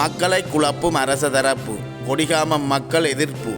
மக்களை குழப்பும் அரச தரப்பு. கொடிகாமம் மக்கள் எதிர்ப்பு.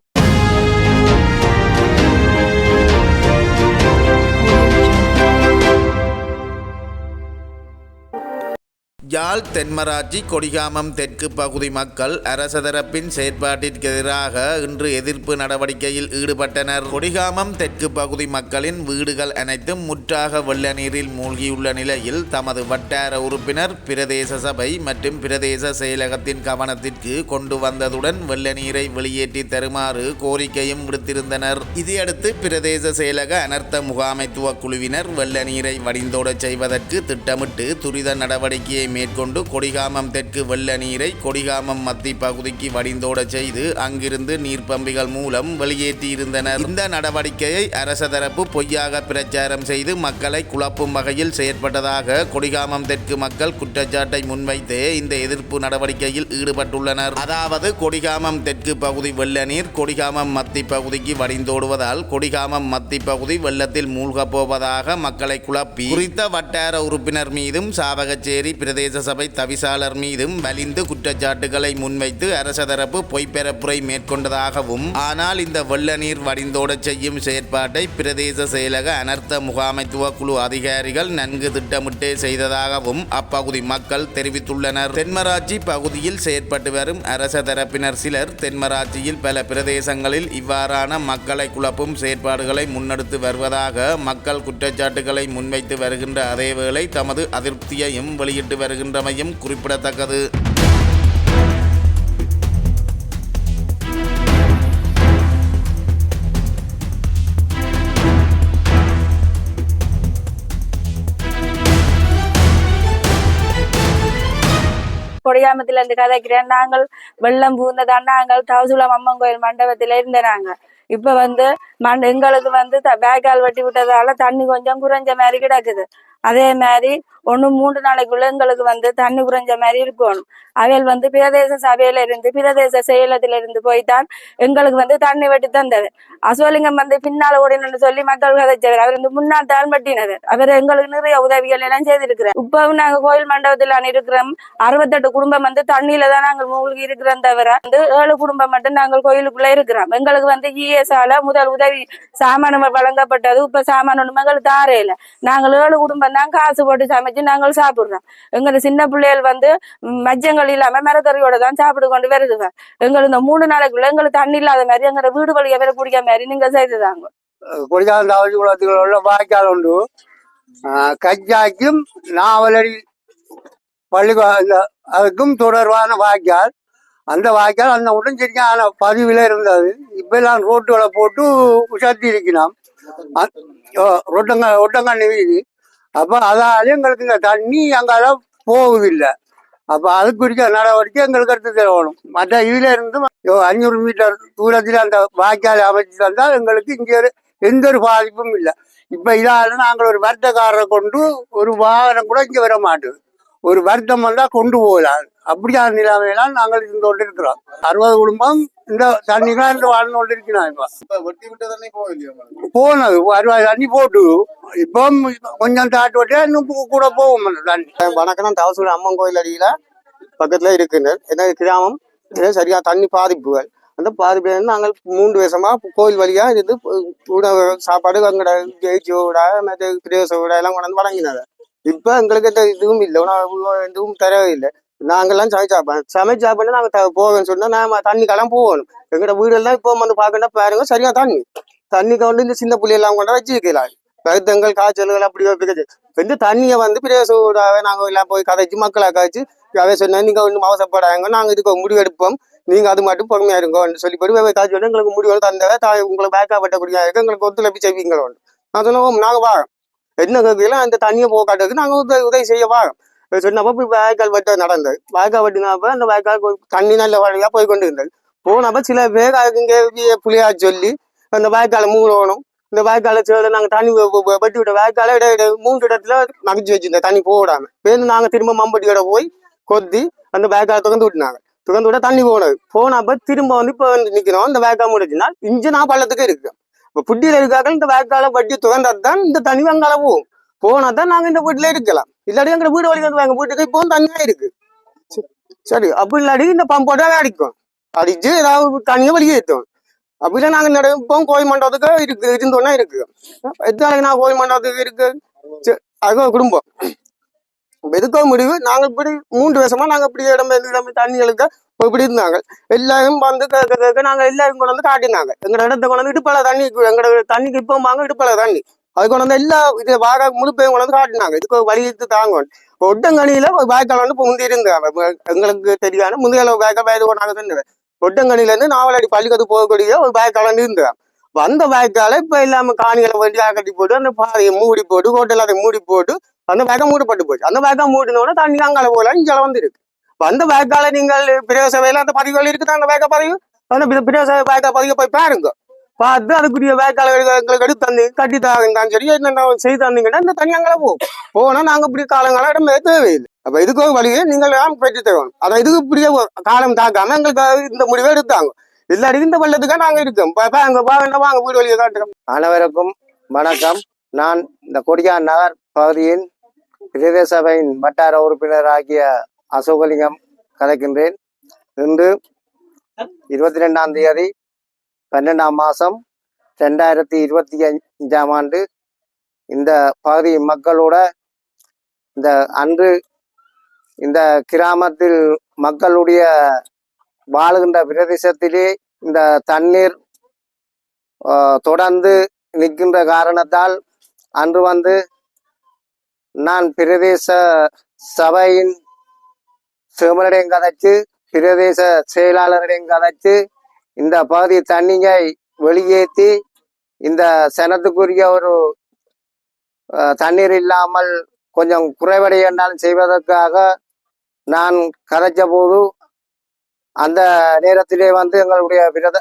யாழ் தென்மராட்சி கொடிகாமம் தெற்கு பகுதி மக்கள் அரசதரப்பின் செயற்பாட்டிற்கு எதிராக இன்று எதிர்ப்பு நடவடிக்கையில் ஈடுபட்டனர். கொடிகாமம் தெற்கு பகுதி மக்களின் வீடுகள் அனைத்தும் முற்றாக வெள்ள நீரில் மூழ்கியுள்ள நிலையில் தமது வட்டார உறுப்பினர் பிரதேச சபை மற்றும் பிரதேச செயலகத்தின் கவனத்திற்கு கொண்டு வந்ததுடன் வெள்ள நீரை வெளியேற்றி தருமாறு கோரிக்கையும் விடுத்திருந்தனர். இதையடுத்து பிரதேச செயலக அனர்த்த முகாமைத்துவ குழுவினர் வெள்ள நீரை வடிந்தோடச் செய்வதற்கு திட்டமிட்டு துரித நடவடிக்கையை மேற்கொண்டு கொடிகாமம் தெற்கு வெள்ள நீரை கொடிகாமம் மத்தி பகுதிக்கு வடிந்தோடச் செய்து அங்கிருந்து நீர்ப்பம்பிகள் மூலம் வெளியேற்றியிருந்தனர். இந்த நடவடிக்கையை அரச தரப்பு பொய்யாக பிரச்சாரம் செய்து மக்களை குழப்பும் வகையில் செயற்பட்டதாக கொடிகாமம் தெற்கு மக்கள் குற்றச்சாட்டை முன்வைத்து இந்த எதிர்ப்பு நடவடிக்கையில் ஈடுபட்டுள்ளனர். அதாவது கொடிகாமம் தெற்கு பகுதி வெள்ள நீர் கொடிகாமம் மத்தி பகுதிக்கு வடிந்தோடுவதால் கொடிகாமம் மத்தி பகுதி வெள்ளத்தில் மூழ்கப் போவதாக மக்களை குழப்பி குறித்த வட்டார உறுப்பினர் மீதும் சாவகச்சேரி பிரதேச சபை தவிசாளர் மீதும் வலிந்து குற்றச்சாட்டுகளை முன்வைத்து அரச தரப்பு பொய்ப்பெறப்புரை மேற்கொண்டதாகவும் ஆனால் இந்த வெள்ள நீர் வடிந்தோடச் செய்யும் செயற்பாட்டை பிரதேச செயலக அனர்த்த முகாமைத்துவ குழு அதிகாரிகள் நன்கு திட்டமிட்டே செய்ததாகவும் அப்பகுதி மக்கள் தெரிவித்துள்ளனர். தென்மராட்சி பகுதியில் செயற்பட்டு வரும் அரச தரப்பினர் சிலர் தென்மராட்சியில் பல பிரதேசங்களில் இவ்வாறான மக்களை குழப்பும் செயற்பாடுகளை முன்னெடுத்து வருவதாக மக்கள் குற்றச்சாட்டுகளை முன்வைத்து வருகின்ற அதேவேளை தமது அதிருப்தியையும் வெளியிட்டு வருகின்றமையும் குறிப்பிடத்தக்கது. கொடியாமத்துல இருந்து கதைக்கிறேன். நாங்கள் வெள்ளம் பூந்ததான் நாங்கள் தவசுலம் அம்மன் கோயில் மண்டபத்துல இருந்த நாங்க இப்ப வந்து மண் எங்களுக்கு வந்து த- வெட்டி விட்டதால தண்ணி கொஞ்சம் குறைஞ்ச மாதிரி கிடக்குது. அதே மாதிரி ஒண்ணு மூன்று நாளைக்குள்ள எங்களுக்கு வந்து தண்ணி குறைஞ்ச மாதிரி இருக்கணும். அவையில் வந்து பிரதேச சபையில இருந்து பிரதேச செயலத்துல இருந்து போய்தான் எங்களுக்கு வந்து தண்ணி வெட்டி தந்தது. அசோலிங்கம் வந்து பின்னால ஓடினு சொல்லி மக்கள் கதைச்சவர் அவர் வந்து முன்னாள் தான் பட்டினவர் அவர் எங்களுக்கு நிறைய உதவிகள் எல்லாம் செய்திருக்கிறார். இப்பவும் நாங்க கோயில் மண்டபத்தில் இருக்கிறோம். அறுபத்தெட்டு குடும்பம் வந்து தண்ணியில தான் நாங்கள் மூழ்கி இருக்கிறோம் தவிர வந்து ஏழு குடும்பம் மட்டும் நாங்கள் கோயிலுக்குள்ள இருக்கிறோம். எங்களுக்கு வந்து இஎஸ் ஆல முதல் உதவி சாமான் வழங்கப்பட்டது. இப்ப சாமான் ஒண்ணுமே எங்களுக்கு தாரே நாங்கள் ஏழு குடும்பம் தான் காசு போட்டு சமைச்சு நாங்கள் சாப்பிடுறோம். எங்க சின்ன பிள்ளைகள் வந்து மஜ்ஜங்கள் இல்லாம மரக்கறியோட தான் சாப்பிட்டு கொண்டு வருதுங்க. எங்களுக்கு இந்த மூணு நாளைக்குள்ள எங்களுக்கு தண்ணி இல்லாத மாதிரி எங்க வீடு வழியா வேற குடிக்க மாதிரி நீங்க செய்துதாங்க. கொடிகாந்த அவதி உள்ள வாய்க்கால் உண்டு. ஆஹ் கஜாக்கும் நாவலடி பள்ளி அதுக்கும் தொடர்பான வாய்க்கால். அந்த வாய்க்கால் அந்த உடஞ்சரிக்கான பதிவில் இருந்தது. இப்ப எல்லாம் ரோட்டுகளை போட்டு சத்தி இருக்கணும் ஒட்டங்க ஒட்டங்கண்ணி வீதி. அப்ப அதால எங்களுக்கு இந்த தண்ணி அங்கால போகுதில்லை அப்ப அதுக்குரிய நடவடிக்கை எங்களுக்கு எடுத்து தரணும். மற்ற இதுல இருந்து அஞ்சூறு மீட்டர் தூரத்தில் அந்த வாய்க்கால் அமைச்சு தந்தால் எங்களுக்கு இங்கே ஒரு எந்த ஒரு பாதிப்பும் இல்லை. இப்ப இதால நாங்கள் ஒரு வர்த்தக்காரரை கொண்டு ஒரு வாகனம் கூட இங்க வர மாட்டோம். ஒரு வருத்தம் வந்தா கொண்டு போகலாம். அப்படியான நிலைமையெல்லாம் நாங்கள் இருந்து கொண்டு இருக்கிறோம் அறுபது குடும்பம் இந்த இருந்து தண்ணி போகலையா உங்களுக்கு? போனது. அறுபது தண்ணி போட்டு. இப்போ கொஞ்சம் தாட்டு விட்டா இன்னும் கூ- கூட போகும் அந்த தண்ணி. வணக்கம் நான் தவசூர் அம்மன் கோயில் அடியில பக்கத்துல இருக்குங்க எனது கிராமம்? இது சரியா தண்ணி பாதிப்புகள். அந்த இருந்து நாங்கள் மூன்று வருஷமா கோயில் வழியா இது உணவு சாப்பாடு அங்கட ஜெயிச்சோட மற்ற பிரதேசோட எல்லாம் கொண்டாந்து வழங்கினாங்க இப்ப எங்களுக்கு எந்த இதுவும் இல்லை. உணவு எதுவும் தரவே இல்லை. நாங்கெல்லாம் சமைச்சு சமைச்சா சமைச்சு சாப்பிட்டு நாங்க த- போவேன்னு சொன்னா நாம தண்ணி கலாம் போகணும். எங்கட வீடெல்லாம் இப்போ வந்து பாக்கண்டா பாருங்க சரியா தண்ணி. தண்ணி கொண்டு இந்த சின்ன புள்ளி எல்லாம் கொண்டு வச்சு வைக்கலாம் வருத்தங்கள் காய்ச்சல்கள் அப்படி வைக்கிறது வந்து தண்ணியை வந்து பிரேசூடாவே நாங்க எல்லாம் போய் கதைச்சு மக்களை கதைச்சு அவை சொன்னா நீங்க ஒன்றும் அவசரப்படாங்க நாங்க இதுக்கு முடிவு எடுப்போம். நீங்க அது மட்டும் பொறுமையா இருங்கன்னு சொல்லி போய் காய்ச்சி எங்களுக்கு முடிவு தந்தவ தாய் உங்களுக்கு இருக்கு. எங்களுக்கு ஒத்துழைப்பு செய்வீங்களோ நான் சொன்னோம் நாங்க வாரோம் என்ன கேட்கலாம் அந்த தண்ணியை போக்காட்டுக்கு நாங்க உதவி உதவி செய்ய வாரோம் சொன்னப்போ வாய்க்கால் வெட்ட நடந்தது. வாய்க்கால் வெட்டினப்ப அந்த வாய்க்கால் தண்ணி நல்ல வழியா போய் கொண்டு இருந்தது போனப்ப சில பேர் இங்கே புளியா சொல்லி அந்த வாய்க்காலை மூடணும். இந்த வாய்க்காலை சேர்ந்து நாங்க தண்ணி வெ- வெ- வெட்டி விட்ட வாய்க்காலை இட இட மூன்று இடத்துல மகிழ்ச்சி வச்சிருந்தோம் தண்ணி போடாம. பேருந்து நாங்க திரும்ப மம்பட்டியோட போய் கொத்தி அந்த வாய்க்காலை திறந்து விட்டுனாங்க. திறந்து விட தண்ணி போனது. போனப்ப திரும்ப வந்து இப்போ வந்து நிக்கிறோம். இந்த வாய்க்கால் முடிச்சுன்னா இங்க நான் பள்ளத்துக்கு இருக்கு இப்ப புட்டியில இருக்காங்க இந்த வாய்க்காலை வட்டி திறந்தது தான் இந்த தண்ணி அங்கால போகும். போனால் தான் நாங்க இந்த வீட்டில் இருக்கலாம். இல்லாட்டி எங்க வீடு வழி வந்து வீட்டுக்கு இப்போ தண்ணியா இருக்கு. சரி அப்படி இல்லாட்டி இந்த பம்போட அடிக்கும். அடிச்சு ஏதாவது தண்ணியை ஏற்றும் அப்படின்னா நாங்க இப்போ கோயில் மண்டபத்துக்கு இருக்கு இருந்தோன்னா இருக்கு. எத்தனை நான் கோயில் மண்டபத்துக்கு இருக்கு? அது குடும்பம். இப்ப எதுக்கோ முடிவு. நாங்க இப்படி மூன்று வருஷமா நாங்க இப்படி இடம் இடம் தண்ணிகளுக்கு இப்படி இருந்தாங்க. எல்லாரும் வந்து கேட்க கேட்க நாங்க எல்லாரும் கொண்டு வந்து காட்டினாங்க. எங்க இடத்த கொண்டு வந்து இடுப்பள தண்ணி எங்களோட தண்ணிக்கு இப்போ வாங்க இடுப்பள தண்ணி. அது கொண்டு வந்து எல்லா இது வாக முழுப்பையும் கொண்டு வந்து காட்டினாங்க. இதுக்கு வலியுறுத்தி வழி தாங்க ஒட்டங்கனியில ஒரு வாய்க்கால் வந்து முந்தி இருந்தாங்க எங்களுக்கு தெரியாத. முந்தைய வாய்க்கால் வயது கொண்டாங்க சொன்னது ஒட்டங்கனில இருந்து நாவலடி பள்ளிக்கத்து போகக்கூடிய ஒரு வாய்க்கால் வந்து இருந்தாங்க வந்த வாய்க்கால இப்ப இல்லாம காணிகளை வண்டியாக கட்டி போட்டு அந்த பாதையை மூடி போட்டு ஹோட்டல் அதை மூடி போட்டு அந்த வேகம் மூடப்பட்டு போச்சு. அந்த வேகம் மூடினோட தண்ணி அங்கால போல இங்கே வந்துருக்கு. வந்த வாய்க்கால நீங்கள் பிரதேச அந்த பதிவுகள் இருக்குது? அந்த வேக பதிவு? அந்த பிர- வாய்க்கால் வேக பதிவை போய் பாருங்க. பார்த்து அதுக்குரிய வேக்கால எங்களுக்கு எடுத்து தந்து கட்டி தாங்க சரி என்ன செய்து தந்தீங்கன்னா இந்த தண்ணி போ போகும். போனா நாங்க இப்படி காலங்காலம் இடமே தேவையில்லை. அப்ப இதுக்கு ஒரு வழியை நீங்கள் தான் பெற்று தரணும். அதை இதுக்கு இப்படியே காலம் தாக்காம எங்களுக்கு இந்த முடிவை எடுத்தாங்க. இல்லாட்டி இந்த பள்ளத்துக்கா நாங்க இருக்கோம். பா- பாருங்க வாங்க வீடு வழியை காட்டுறோம். அனைவருக்கும் வணக்கம். நான் இந்த கொடியான் நகர் பகுதியின் பிரதேச சபையின் வட்டார உறுப்பினர் ஆகிய அசோகலிங்கம் கலைக்கின்றேன். இன்று இருபத்தி ரெண்டாம் தேதி பன்னெண்டாம் மாதம் ரெண்டாயிரத்தி இருபத்தி அஞ்சாம் ஆண்டு இந்த பகுதி மக்களோட இந்த அன்று இந்த கிராமத்தில் மக்களுடைய வாழுகின்ற பிரதேசத்திலே இந்த தண்ணீர் தொடர்ந்து நிற்கின்ற காரணத்தால் அன்று வந்து நான் பிரதேச சபையின் சிவமனிடையும் கதைச்சு பிரதேச செயலாளரிடையும் கதைச்சு இந்த பகுதி தண்ணியை வெளியேற்றி இந்த சனத்துக்குரிய ஒரு தண்ணீர் இல்லாமல் கொஞ்சம் குறைவடையென்றாலும் செய்வதற்காக நான் கதைச்ச போது அந்த நேரத்திலே வந்து எங்களுடைய விரத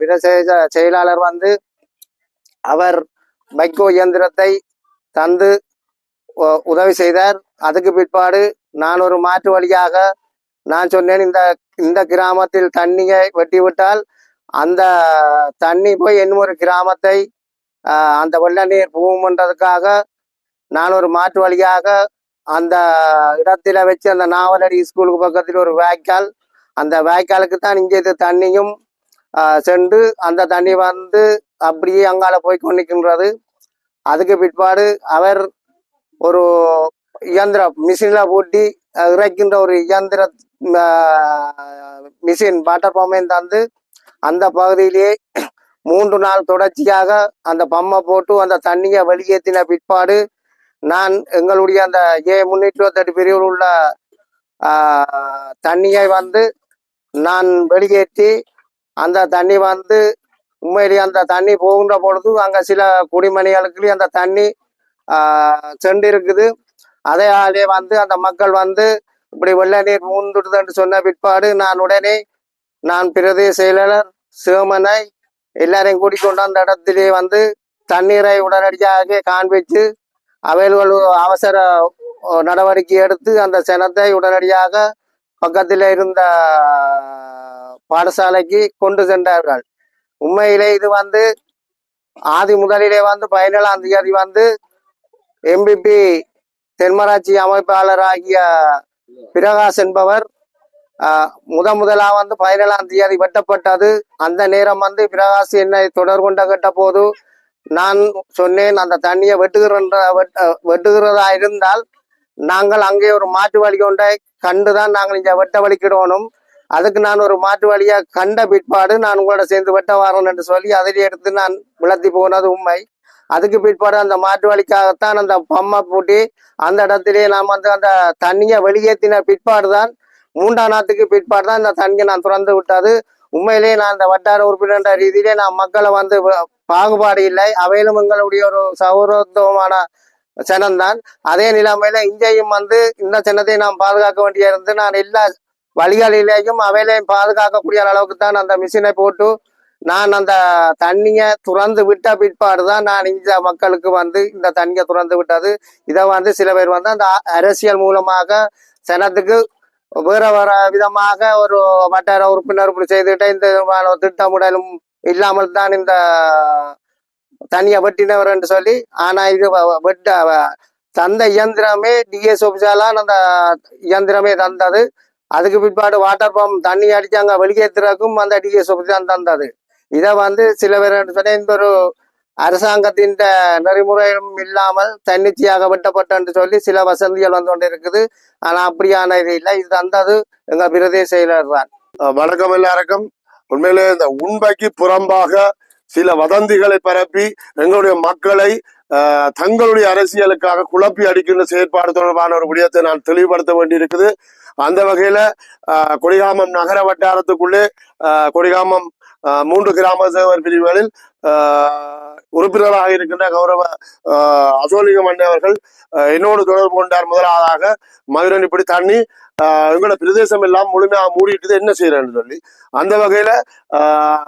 விவசாய செயலாளர் வந்து அவர் மைக்கோ இயந்திரத்தை தந்து உதவி செய்தார். அதுக்கு பிற்பாடு நான் ஒரு மாற்று வழியாக நான் சொன்னேன் இந்த இந்த கிராமத்தில் தண்ணியை வெட்டி விட்டால் அந்த தண்ணி போய் இன்னொரு ஒரு கிராமத்தை அந்த வெள்ள நீர் போகும்ன்றதுக்காக நான் ஒரு மாற்று வழியாக அந்த இடத்துல வச்சு அந்த நாவலடி ஸ்கூலுக்கு பக்கத்தில் ஒரு வாய்க்கால் அந்த வாய்க்காலுக்கு தான் இங்கே இது தண்ணியும் சென்று அந்த தண்ணி வந்து அப்படியே அங்கால போய் கொண்டிருக்கின்றது. அதுக்கு பிற்பாடு அவர் ஒரு இயந்திரம் மிஷினில் பூட்டி இறைக்கின்ற ஒரு இயந்திர மிஷின் வாட்டர் பம்பையும் தந்து அந்த பகுதியிலேயே மூன்று நாள் தொடர்ச்சியாக அந்த பம்மை போட்டு அந்த தண்ணியை வெளியேற்றின பிற்பாடு நான் எங்களுடைய அந்த ஏ முன்னூற்றி இருபத்தெட்டு பிரிவில் உள்ள தண்ணியை வந்து நான் வெளியேற்றி அந்த தண்ணி வந்து உண்மையிலேயே அந்த தண்ணி போகின்ற பொழுது அங்கே சில குடிமணிகளுக்குலேயும் அந்த தண்ணி சென்று இருக்குது அதையாலே வந்து அந்த மக்கள் வந்து இப்படி வெள்ள நீர் மூந்துடுதுன்னு சொன்ன பிற்பாடு நான் உடனே நான் பிரதேச செயலாளர் சிவமனை எல்லாரையும் கூட்டிக்கொண்டு அந்த இடத்திலே வந்து தண்ணீரை உடனடியாக காண்பித்து அவைகள் அவசர நடவடிக்கை எடுத்து அந்த சனத்தை உடனடியாக பக்கத்தில் இருந்த பாடசாலைக்கு கொண்டு சென்றார்கள். உண்மையிலே இது வந்து ஆதி முதலிலே வந்து பதினேழாம் தேதி வந்து எம்பிபி தென்மராட்சி அமைப்பாளராகிய பிரகாஷ் என்பவர் ஆஹ், முத முதலா வந்து பதினேழாம் தேதி வெட்டப்பட்டது. அந்த நேரம் வந்து பிரகாஷ் என்னை தொடர் கொண்ட கேட்ட போது நான் சொன்னேன் அந்த தண்ணியை வெட்டுகிற வெட்டுகிறதா இருந்தால் நாங்கள் அங்கே ஒரு மாற்று வழி கொண்டை கண்டுதான் நாங்கள் இங்கே வெட்ட வலிக்கிடணும். அதுக்கு நான் ஒரு மாற்று வழியை கண்ட பிற்பாடு நான் உங்களோட சேர்ந்து வெட்ட வரேன் என்று சொல்லி அதில் எடுத்து நான் விளத்தி போனது உண்மை. அதுக்கு பிற்பாடு அந்த மாட்டு வழிக்காகத்தான் அந்த பம்மை பூட்டி அந்த இடத்திலே நாம் வந்து அந்த தண்ணியை வெளியேற்றின பிற்பாடு தான் மூன்றாம் நாத்துக்கு பிற்பாடு தான் இந்த தண்ணியை நான் திறந்து விட்டது. உண்மையிலேயே நான் இந்த வட்டார உறுப்பினர் ரீதியிலே நான் மக்களை வந்து பாகுபாடு இல்லை. அவையிலும் எங்களுடைய ஒரு சௌரத்துவமான சனம்தான் அதே நிலைமையில இங்கேயும் வந்து இந்த சின்னத்தை நாம் பாதுகாக்க வேண்டிய இருந்து நான் எல்லா வழிகளிலேயும் அவையிலையும் பாதுகாக்கக்கூடிய அளவுக்கு தான் அந்த மிஷினை போட்டு நான் அந்த தண்ணியை துறந்து விட்ட பிற்பாடு தான் நான் இந்த மக்களுக்கு வந்து இந்த தண்ணியை துறந்து விட்டது. இதை வந்து சில பேர் வந்து அந்த அ- அரசியல் மூலமாக சனத்துக்கு வேற வேற விதமாக ஒரு வட்டார உறுப்பினர் இப்படி செய்துவிட்ட இந்த திட்டமிடலும் இல்லாமல் தான் இந்த தண்ணியை வெட்டினவர் என்று சொல்லி ஆனா இது வெட்ட தந்த இயந்திரமே டிஎஸ் ஆபீஸாலான் அந்த இயந்திரமே தந்தது. அதுக்கு பிற்பாடு வாட்டர் பம்ப் தண்ணி அடிச்சாங்க வெளியேற்றுறதுக்கும் அந்த டிஎஸ் தான் தந்தது. இதை வந்து சில பேர் சொன்ன இந்த ஒரு அரசாங்கத்தின் நெறிமுறையும் இல்லாமல் தன்னிச்சையாக வெட்டப்பட்டு சொல்லி சில வசதிகள் வந்து கொண்டு இருக்குது ஆனால் அப்படியான இது இல்லை. இது தந்தது எங்க பிரதேச செயலர் தான். வணக்கம் எல்லாருக்கும். உண்மையிலே இந்த உண்மைக்கு புறம்பாக சில வதந்திகளை பரப்பி எங்களுடைய மக்களை தங்களுடைய அரசியலுக்காக குழப்பி அடிக்கின்ற செயற்பாடு தொடர்பான ஒரு விடயத்தை நான் தெளிவுபடுத்த வேண்டியிருக்குது. அந்த வகையில கொடிகாமம் நகர வட்டாரத்துக்குள்ளே கொடிகாமம் மூன்று கிராம சேவர் பிரிவுகளில் உறுப்பினராக இருக்கின்ற கௌரவ அஹ், மன்னவர்கள் என்னோடு தொடர்பு கொண்டார் முதலாவதாக மதுரன் இப்படி தண்ணி ஆஹ் எங்களோட பிரதேசம் எல்லாம் முழுமையாக மூடிட்டு என்ன செய்யறேன்னு சொல்லி அந்த வகையில ஆஹ்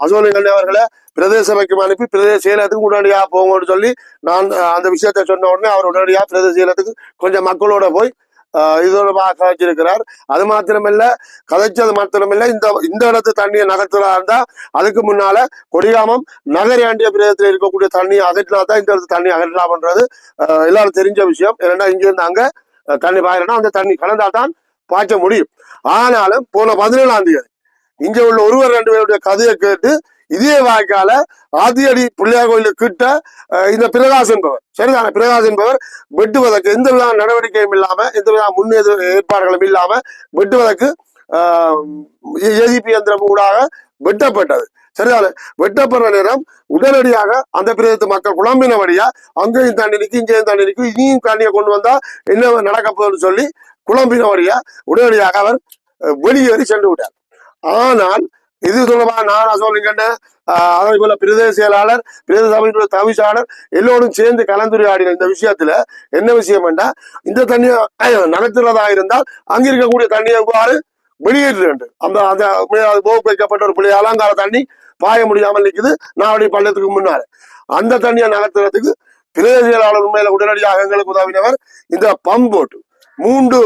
அசோலிங்கண்ணே அவர்களை பிரதேச சபைக்கு அனுப்பி பிரதேச செயலகத்துக்கு உடனடியாக போங்கன்னு சொல்லி நான் அந்த விஷயத்தை சொன்ன உடனே அவர் உடனடியாக பிரதேச செயலகத்துக்கு கொஞ்சம் மக்களோட போய் இதோட இது வச்சிருக்கிறார். அது மாத்திரமில்ல கதைச்சது மாத்திரமில்ல. இந்த இந்த இடத்து தண்ணியை நகர்த்தலா இருந்தா அதுக்கு முன்னால கொடிகாமம் நகராண்டிய பிரதேசத்தில் இருக்கக்கூடிய தண்ணியை அகற்றினா தான் இந்த இடத்து தண்ணி அகற்றலாம்ன்றது எல்லாரும் தெரிஞ்ச விஷயம். ஏன்னா இங்க இருந்து அங்க தண்ணி பாயிரனா அந்த தண்ணி கலந்தா தான் பாய்ச்ச முடியும். ஆனாலும் போன பதினேழாம் தேதி இங்க உள்ள ஒருவர் ரெண்டு பேருடைய கதையை கேட்டு இதே வாய்க்கால ஆதியடி பிள்ளையார் கோயிலுக்கு கிட்ட இந்த பிரகாஷ் என்பவர் சரிதான? பிரகாஷ் என்பவர் வெட்டுவதற்கு எந்த வித நடவடிக்கையும் இல்லாம எந்த வித முன்னேற்ற ஏற்பாடுகளும் இல்லாம வெட்டுவதற்கு ஏஜிபி எந்திரம் ஊடாக வெட்டப்பட்டது. சரிதான? வெட்டப்படுற நேரம் உடனடியாக அந்த பிரதேசத்து மக்கள் குழம்பினபடியா அங்கேயும் தண்ணி நிற்கும் இங்கேயும் தண்ணி நிற்கும் இனியும் தண்ணியை கொண்டு வந்தா என்ன நடக்க போகுதுன்னு சொல்லி குழம்பினபடியா உடனடியாக அவர் வெளியேறி சென்று விட்டார். ஆனால் இது தொடர்பாக நான் அசோலிங்கண்ண அதே போல பிரதேச செயலாளர் பிரதேச சபையினுடைய தவிசாளர் எல்லோரும் சேர்ந்து கலந்துரையாடின இந்த விஷயத்துல என்ன விஷயம் என்றா இந்த தண்ணியை நடத்துறதா இருந்தால் அங்க இருக்கக்கூடிய தண்ணியை எவ்வாறு வெளியேற்ற வேண்டும் அந்த அந்த போக்கு வைக்கப்பட்ட ஒரு பிள்ளை அலங்கார தண்ணி பாய முடியாமல் நிக்குது நாவடி பள்ளத்துக்கு முன்னால. அந்த தண்ணியை நகர்த்துறதுக்கு பிரதேச செயலாளர் உண்மையில உடனடியாக எங்களுக்கு உதவினவர் இந்த பம்ப் போட்டு. மூன்று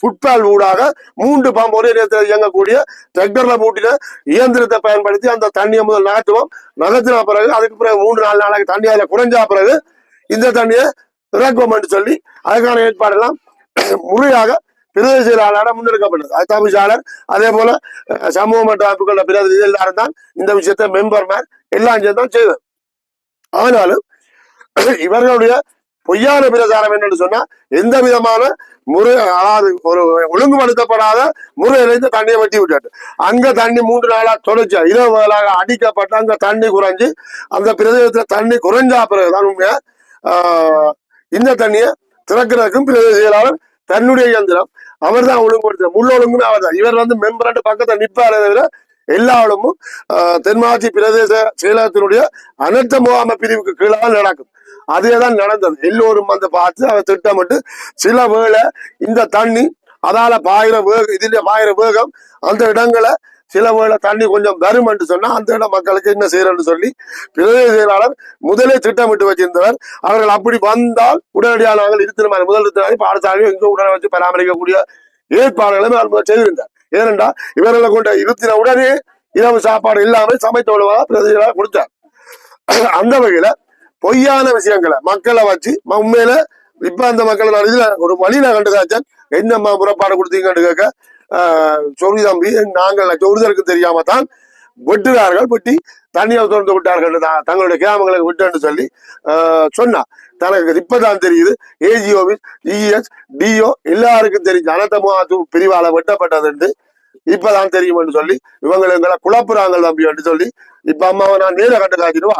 ஃபுட்பால் ஊடாக மூன்று பாம்பு ஒரே நேரத்தில் இயங்கக்கூடிய டிராக்டர்ல பூட்டின இயந்திரத்தை பயன்படுத்தி அந்த தண்ணியை முதல் நகர்த்துவோம் நகர்த்தின பிறகு அதுக்கு பிறகு மூன்று நாலு நாளைக்கு தண்ணி அதில் குறைஞ்சா பிறகு இந்த தண்ணியை இறக்குவோம் என்று சொல்லி அதுக்கான ஏற்பாடெல்லாம் முறையாக பிரதேச செயலாளராக முன்னெடுக்கப்பட்டது. அது தவிசாளர் அதே போல சமூக மற்ற அமைப்புகள பிரதிநிதி எல்லாரும் தான் இந்த விஷயத்தை மெம்பர் மேன் எல்லாம் சேர்ந்து தான் செய்தது. ஆனாலும் இவர்களுடைய பொய்யான பிரச்சாரம் என்னன்னு சொன்னா எந்த விதமான முறை அதாவது ஒரு ஒழுங்குபடுத்தப்படாத முறையிலிருந்து தண்ணியை வெட்டி விட்டாரு அங்க தண்ணி மூன்று நாளா தொலைச்சா இரவு முதலாக அடிக்கப்பட்டு அங்க தண்ணி குறைஞ்சு அந்த பிரதேசத்துல தண்ணி குறைஞ்சா பிறகுதான் உண்மையா ஆஹ், இந்த தண்ணியை திறக்கிறதுக்கும் பிரதேச செயலாளர் தன்னுடைய இயந்திரம். அவர் தான் ஒழுங்குபடுத்த முழு ஒழுங்குமே அவர் தான் இவர் வந்து மெம்பரண்டு பக்கத்தை நிற்பாரே தவிர எல்லா இடமும் ஆஹ், தென்மாசி பிரதேச செயலகத்தினுடைய அனர்த்த முகாம பிரிவுக்கு கீழாக நடக்கும். அதேதான் நடந்தது. எல்லோரும் வந்து பார்த்து அவர் திட்டமிட்டு சில வேளை இந்த தண்ணி அதால பாயிர வேகம் இதுல பாயிர வேகம் அந்த இடங்களை சில வேளை தண்ணி கொஞ்சம் வரும் என்று சொன்னா அந்த இடம் மக்களுக்கு என்ன செய்யறன்னு சொல்லி பிரதேச செயலாளர் முதலே திட்டமிட்டு வச்சிருந்தவர். அவர்கள் அப்படி வந்தால் உடனடியாக நாங்கள் இருத்தின முதல் இருத்தினாலே பாடசாலையும் இங்கே உடனே வச்சு பராமரிக்கக்கூடிய ஏற்பாடுகளும் அவர் முதல் செய்திருந்தார். ஏனென்றா இவர்களை கொண்ட இருத்தின உடனே இரவு சாப்பாடு இல்லாமல் சமைத்த உணவாக பிரதேச செயலாளர் கொடுத்தார். அந்த வகையில பொய்யான விஷயங்களை மக்களை வச்சு உண்மையில இப்ப அந்த மக்களை நான் இதுல ஒரு வழியில கண்டுக்காச்சன் என்னம்மா புறப்பாடு கொடுத்தீங்கன்னு கேட்க ஆஹ், சொறி தம்பி நாங்கள் சொறுதலுக்கு தெரியாம தான் வெட்டுகிறார்கள் வெட்டி தண்ணியை திறந்து விட்டார்கள் தங்களுடைய கிராமங்களுக்கு விட்டுன்னு சொல்லி ஆஹ், சொன்னா. தனக்கு இப்பதான் தெரியுது. ஏஜிஓ இஎஸ் டிஓ எல்லாருக்கும் தெரிஞ்சு அனந்தமா பிரிவால வெட்டப்பட்டதுன்னு இப்பதான் தெரியும்னு சொல்லி இவங்களை எங்களை குழப்புறாங்க தம்பி என்று சொல்லி இப்ப அம்மாவை நான் நேர கண்டு காட்டிடுவா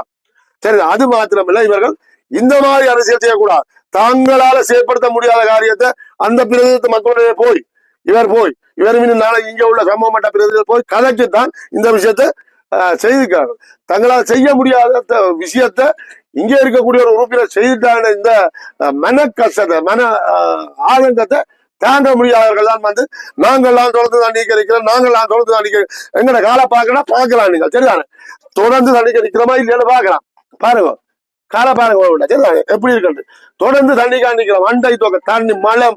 சரி அது மாத்திரமில்ல இவர்கள் இந்த மாதிரி அரசியல் செய்யக்கூடாது. தாங்களால செயற்படுத்த முடியாத காரியத்தை அந்த பிரதேசத்து மக்களுடைய போய் இவர் போய் இவர் மீன் இங்க உள்ள சமூக மட்ட பிரதேசத்தில் போய் கதைச்சுத்தான் இந்த விஷயத்த ஆஹ், செய்திருக்கார்கள் தங்களால் செய்ய முடியாத விஷயத்த விஷயத்தை இங்கே இருக்கக்கூடிய ஒரு உறுப்பினர் செய்துட்டாங்க இந்த மன கஷ்டத்தை மன ஆதங்கத்தை தாங்க முடியாதவர்கள் தான் வந்து நாங்கள்லாம் தொடர்ந்து தண்ணி நாங்கள்லாம் தொடர்ந்து தண்டிக்க எங்கட காலை பார்க்கலாம் பார்க்கலாம் நீங்கள் சரிதானே? தொடர்ந்து தண்ணி கிடைக்கிறோமா இல்லையான்னு பார்க்கலாம் பாருங்க. காலை பாருங்க எப்படி இருக்கு தொடர்ந்து தண்ணி காணிக்கிறோம் அண்டை துவக்கம். தண்ணி மழை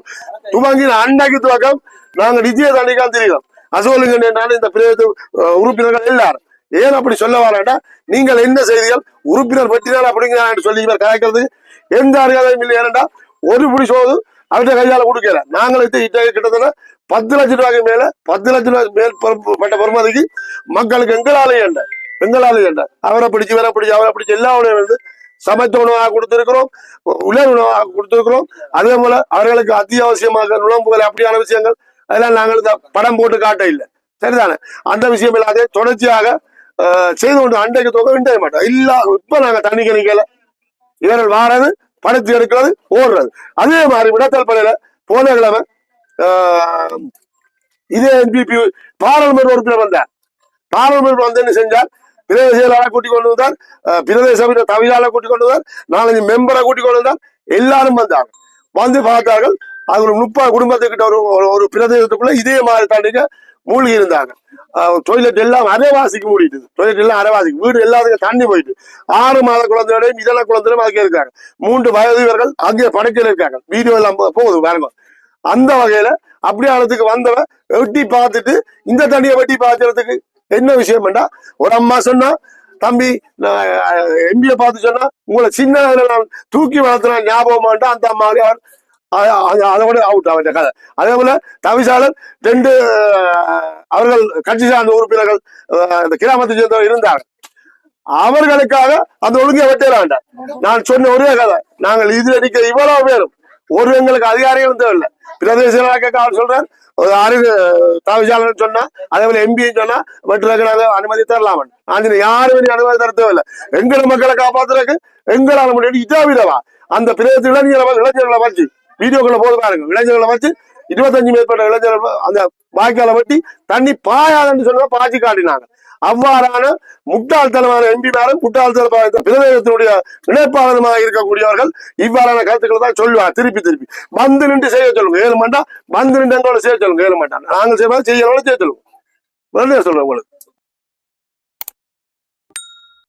துவங்கி அண்டைக்கு துவக்கம். நாங்க நித்திய தண்ணிக்கான் தெரியும் அசோலுங்க இந்த பிரேத உறுப்பினர்கள் எல்லாரும். ஏன் அப்படி சொல்ல வரேன்டா நீங்கள் என்ன செய்திகள் உறுப்பினர் பற்றினால் அப்படிங்கிறான்னு சொல்லி இவர் கலைக்கிறது எந்த அருகாதையும் இல்லை. ஏனென்றா ஒரு பிடி சோது அவர்கிட்ட கையால கொடுக்கல. நாங்கள் கிட்டத்தட்ட பத்து லட்சம் ரூபாய்க்கு மேல பத்து லட்சம் ரூபாய்க்கு மேல் பட்ட பெருமதிக்கு மக்களுக்கு எங்களாலே ஏண்ட எங்களால் ஏண்ட அவரை பிடிச்சு இவரை பிடிச்சு அவரை பிடிச்சு எல்லா உணவும் வந்து சமைத்த உணவாக கொடுத்திருக்கிறோம். உலர் உணவாக கொடுத்திருக்கிறோம். அதே போல அவர்களுக்கு அத்தியாவசியமாக நுழம்புகள் அப்படியான விஷயங்கள் அதெல்லாம் நாங்கள் படம் போட்டு காட்ட இல்லை. சரிதானே? அந்த விஷயம் இல்லாத தொடர்ச்சியாக செய்து கொண்டு அண்டைக்கு தொகை இன்றைய மாட்டோம். இல்ல இப்ப நாங்க தண்ணி கணிக்கல இவர்கள் வாரது படுத்து எடுக்கிறது ஓடுறது. அதே மாதிரி விடத்தல் படையில போன கிழமை ஆஹ், இதே என்பிபி பாராளுமன்ற உறுப்பினர் வந்தார். பாராளுமன்ற வந்து என்ன செஞ்சார்? பிரதேச செயலாளர் கூட்டிக் கொண்டு வந்தார் பிரதேச சபையில தவியாளர் கூட்டிக் கொண்டு வந்தார். நாலஞ்சு மெம்பரை கூட்டிக் கொண்டு வந்தார். எல்லாரும் வந்தாங்க. வந்து பார்த்தார்கள். அது ஒரு முப்பது குடும்பத்துக்கிட்ட ஒரு ஒரு- பிரதேசத்துக்குள்ள இதே மாதிரி தாண்டிக்க மூழ்கி இருந்தாங்க. டொய்லெட் எல்லாம் அரைவாசிக்கு மூடிட்டு டொய்லெட் எல்லாம் அரைவாசிக்கு வீடு எல்லாத்துக்கும் தண்ணி போயிட்டு ஆறு மாத குழந்தையோடையும் இதெல்லாம் குழந்தையும் அதுக்கே இருக்காங்க. மூன்று வயது இவர்கள் அங்கே படைக்கல இருக்காங்க. வீடியோ எல்லாம் போகுது பாருங்க. அந்த வகையில அப்படியானதுக்கு வந்தவன் வெட்டி பார்த்துட்டு இந்த தண்ணியை வெட்டி பார்த்துறதுக்கு என்ன விஷயம் ஒரு அம்மா சொன்னா தம்பி எம்பிய பார்த்து சொன்னா உங்களை சின்ன நான் தூக்கி வளர்த்துனா ஞாபகமாட்டா அந்த அம்மா அவர் அதை விட அவுட் அவன் கதை. அதே போல தவிசாளர் ரெண்டு அவர்கள் கட்சி சார்ந்த உறுப்பினர்கள் அஹ், இந்த கிராமத்தை சேர்ந்தவர் இருந்தாங்க அவர்களுக்காக அந்த ஒழுங்கை வெட்டலாண்டார் நான் சொன்ன ஒரே கதை. நாங்கள் இதுல நிக்க இவ்வளவு பேரும் ஒரு எங்களுக்கு அதிகாரிகள் தேவையில்லை. பிரதேச அவர் சொல்றார் ஒரு ஆறு தவிசாளர் சொன்னா அதே போல எம்பி சொன்னா மட்டும் நாங்க அனுமதி தரலாம். நான் யாரும் அனுமதி தர தேவையில்லை. எங்களை மக்களை காப்பாத்துறதுக்கு எங்களால முடியாது இதாவிதவா அந்த பிரதேச இளைஞர்களை இளைஞர்களை வச்சு வீடியோக்களை போது பாருங்க. இளைஞர்களை வச்சு இருபத்தஞ்சு மேற்பட்ட இளைஞர்கள் அந்த வாய்க்காலை வெட்டி தண்ணி பாயாதுன்னு சொன்னா பாய்ச்சி காட்டினாங்க. அவ்வாறான முட்டாள்தனமான எம்பிமாரும் முட்டாள்தனமான பிரதேசத்தினுடைய இணைப்பாளருமாக இருக்கக்கூடியவர்கள் இவ்வாறான கருத்துக்களை தான் சொல்லுவாங்க திருப்பி திருப்பி. வந்து நின்று செய்ய சொல்லுங்க. ஏழு மாட்டா வந்து நின்று எங்களோட செய்ய சொல்லுங்க. ஏழு மாட்டான் நாங்கள் செய்வாங்க செய்யறவங்களும் செய்ய சொல்லுங்க. சொல்றேன் உங்களுக்கு.